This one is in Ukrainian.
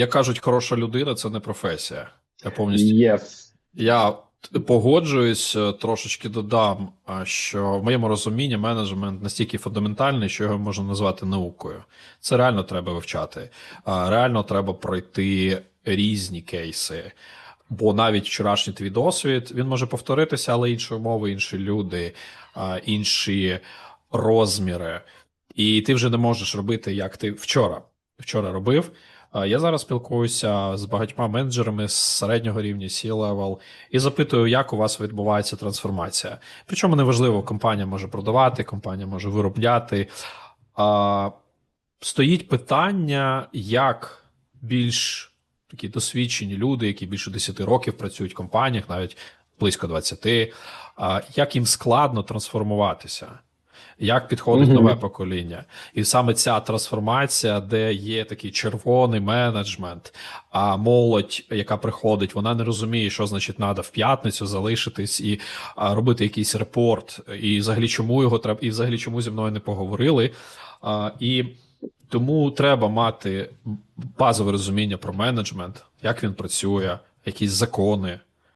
Як кажуть, хороша людина це не професія. Я повністю Yes. я погоджуюсь, е, трошечки додам, що в моєму розумінні менеджмент настільки фундаментальний, що його можна назвати наукою. Це реально треба вивчати. Реально треба пройти різні кейси. Бо навіть вчорашній твій досвід він може повторитися, але інші умови, інші люди, інші розміри. І ти вже не можеш робити, як ти вчора. Вчора робив. Я зараз спілкуюся з багатьма менеджерами з середнього рівня, C-level, і запитую, як у вас відбувається трансформація. Причому неважливо, компанія може продавати, компанія може виробляти. Стоїть питання, як більш такі досвідчені люди, які більше 10 років працюють в компаніях, навіть близько 20, як їм складно трансформуватися. Як підходить Мгм. нове покоління, і саме ця трансформація, де є такий червоний менеджмент, а молодь, яка приходить, вона не розуміє, що значить треба в п'ятницю залишитись і робити якийсь репорт, і взагалі чому його треба, і взагалі чому зі мною не поговорили. А, і тому треба мати базове розуміння про менеджмент, як він працює, якісь закони,